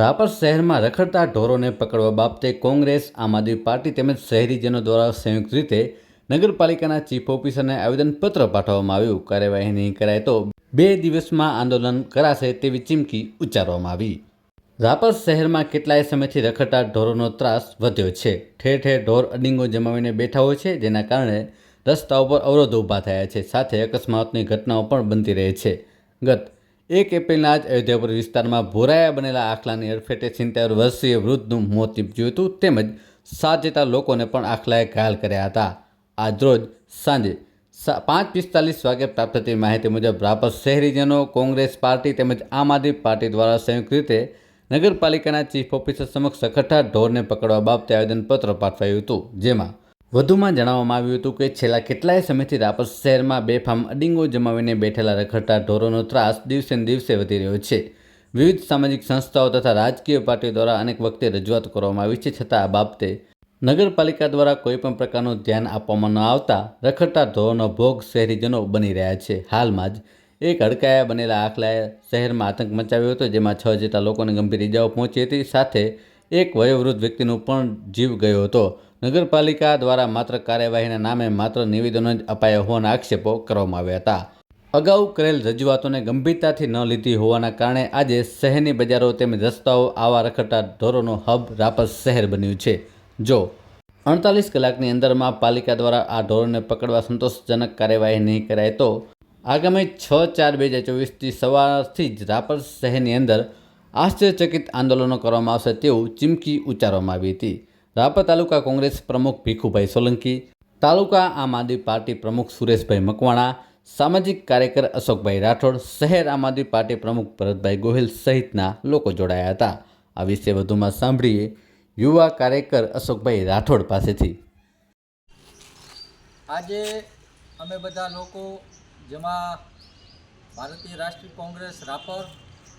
રાપર શહેરમાં રખડતા ઢોરોને પકડવા બાબતે કોંગ્રેસ, આમ આદમી પાર્ટી તેમજ શહેરીજનો દ્વારા સંયુક્ત રીતે નગરપાલિકાના ચીફ ઓફિસરને આવેદનપત્ર પાઠવવામાં આવ્યું. કાર્યવાહી નહીં કરાય તો બે દિવસમાં આંદોલન કરાશે તેવી ચીમકી ઉચ્ચારવામાં આવી. રાપર શહેરમાં કેટલાય સમયથી રખડતા ઢોરોનો ત્રાસ વધ્યો છે. ઠેર ઠેર ઢોર અડિંગો જમાવીને બેઠા હોય છે, જેના કારણે રસ્તાઓ પર અવરોધો ઊભા થયા છે. સાથે અકસ્માતની ઘટનાઓ પણ બનતી રહે છે. ગત એક એપ્રિલના જ અયોધ્યાપુર વિસ્તારમાં ભોરાયા બનેલા આખલાની અડફેટે સિત્તેર વર્ષીય વૃદ્ધનું મોત નીપજ્યું હતું. તેમજ સાત જેટલા લોકોને પણ આખલાએ ઘાયલ કર્યા હતા. આજરોજ સાંજે પાંચ પિસ્તાલીસ વાગે પ્રાપ્ત થતી માહિતી મુજબ રાપર શહેરીજનો, કોંગ્રેસ પાર્ટી તેમજ આમ આદમી પાર્ટી દ્વારા સંયુક્ત રીતે નગરપાલિકાના ચીફ ઓફિસર સમક્ષ સખઠા ઢોરને પકડવા બાબતે આવેદનપત્ર પાઠવાયું હતું. જેમાં વધુમાં જણાવવામાં આવ્યું હતું કે છેલ્લા કેટલાય સમયથી રાપર શહેરમાં બેફામ અડિંગો જમાવીને બેઠેલા રખડતા ઢોરોનો ત્રાસ દિવસે દિવસે વધી રહ્યો છે. વિવિધ સામાજિક સંસ્થાઓ તથા રાજકીય પાર્ટીઓ દ્વારા અનેક વખતે રજૂઆત કરવામાં આવી છે, છતાં આ બાબતે નગરપાલિકા દ્વારા કોઈપણ પ્રકારનું ધ્યાન આપવામાં ન આવતા રખડતા ઢોરોનો ભોગ શહેરીજનો બની રહ્યા છે. હાલમાં જ એક હડકાયા બનેલા આખલાએ શહેરમાં આતંક મચાવ્યો હતો, જેમાં છ જેટલા લોકોને ગંભીર ઇજાઓ પહોંચી હતી, સાથે એક વયોવૃદ્ધ વ્યક્તિનું પણ જીવ ગયો હતો. નગરપાલિકા દ્વારા માત્ર કાર્યવાહીના નામે માત્ર નિવેદનો જ અપાયા હોવાના આક્ષેપો કરવામાં આવ્યા હતા. અગાઉ કરેલ રજૂઆતોને ગંભીરતાથી ન લીધી હોવાના કારણે આજે શહેરની બજારો તેમજ રસ્તાઓ આવા રખડતા ઢોરોનો હબ રાપસ શહેર બન્યું છે. જો અડતાલીસ કલાકની અંદરમાં પાલિકા દ્વારા આ ઢોરોને પકડવા સંતોષજનક કાર્યવાહી નહીં કરાય તો આગામી છ ચાર બે હજાર ચોવીસથી સવારથી જ રાપર શહેરની અંદર આશ્ચર્યચકિત આંદોલનો કરવામાં આવશે તેવું ચીમકી ઉચ્ચારવામાં આવી હતી. રાપર તાલુકા કોંગ્રેસ પ્રમુખ ભીખુભાઈ સોલંકી, તાલુકા આમ આદમી પાર્ટી પ્રમુખ સુરેશભાઈ મકવાણા, સામાજિક કાર્યકર અશોકભાઈ રાઠોડ, શહેર આમ આદમી પાર્ટી પ્રમુખ ભરતભાઈ ગોહિલ સહિતના લોકો જોડાયા હતા. આ વિશે વધુમાં સાંભળીએ યુવા કાર્યકર અશોકભાઈ રાઠોડ પાસેથી. આજે અમે બધા લોકો જેમાં ભારતીય રાષ્ટ્રીય કોંગ્રેસ, રાપર,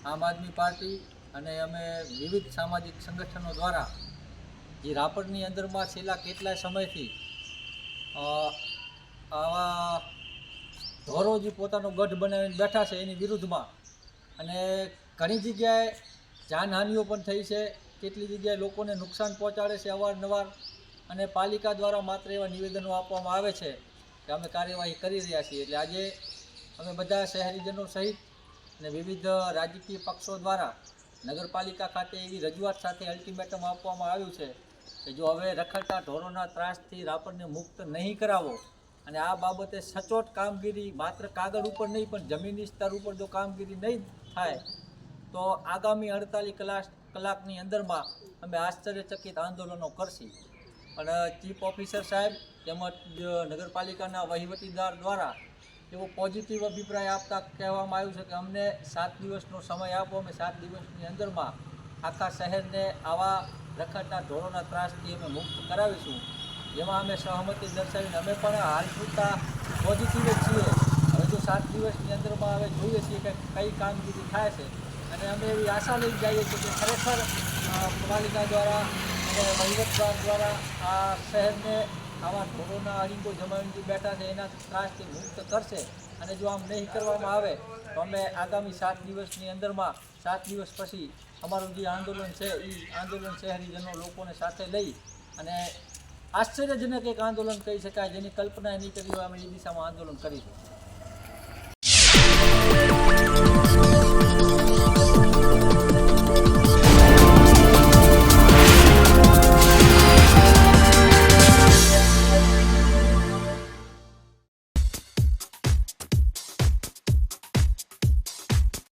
આમ આદમી પાર્ટી અને અમે વિવિધ સામાજિક સંગઠનો દ્વારા જે રાપરની અંદરમાં છેલ્લા કેટલાય સમયથી આવા ઢોરો જે પોતાનો ગઢ બનાવીને બેઠા છે એની વિરુદ્ધમાં. અને ઘણી જગ્યાએ જાનહાનિઓ પણ થઈ છે, કેટલી જગ્યાએ લોકોને નુકસાન પહોંચાડે છે અવારનવાર. અને પાલિકા દ્વારા માત્ર એવા નિવેદનો આપવામાં આવે છે કે અમે કાર્યવાહી કરી રહ્યા છીએ. એટલે આજે અમે બધા શહેરીજનો સહિત અને વિવિધ રાજકીય પક્ષો દ્વારા નગરપાલિકા ખાતે એવી રજૂઆત સાથે અલ્ટિમેટમ આપવામાં આવ્યું છે કે જો હવે રખડતા ઢોરોના ત્રાસથી રાપરને મુક્ત નહીં કરાવો અને આ બાબતે સચોટ કામગીરી માત્ર કાગળ ઉપર નહીં, પણ જમીની સ્તર ઉપર જો કામગીરી નહીં થાય, તો આગામી અડતાલીસ કલાક કલાકની અંદરમાં અમે આશ્ચર્યચકિત આંદોલનો કરશી. અને ચીફ ઓફિસર સાહેબ તેમજ નગરપાલિકાના વહીવટીદાર દ્વારા એવો પોઝિટિવ અભિપ્રાય આપતા કહેવામાં આવ્યું છે કે અમને સાત દિવસનો સમય આપો, અમે સાત દિવસની અંદરમાં આખા શહેરને આવા રખડતા ઢોરોના ત્રાસથી અમે મુક્ત કરાવીશું. જેમાં અમે સહમતિ દર્શાવીને અમે પણ હાલ પૂરતા પોઝિટિવ જ છીએ. હવે જો સાત દિવસની અંદરમાં હવે જોઈએ છીએ કે કઈ કામગીરી થાય છે. અને અમે એવી આશા લઈ જઈએ છીએ કે ખરેખર પાલિકા દ્વારા અને વહીવટદાર દ્વારા આ શહેરને આવા કોરોના અડીંગો જમાવીને બેઠા છે, એના ત્રાસથી મુક્ત કરશે. અને જો આમ નહીં કરવામાં આવે, તો અમે આગામી સાત દિવસની અંદરમાં, સાત દિવસ પછી અમારું જે આંદોલન છે એ આંદોલન શહેરીજનો લોકોને સાથે લઈ અને આશ્ચર્યજનક એક આંદોલન કહી શકાય, જેની કલ્પના નહીં કરી હોય, અમે એ દિશામાં આંદોલન કરીશું.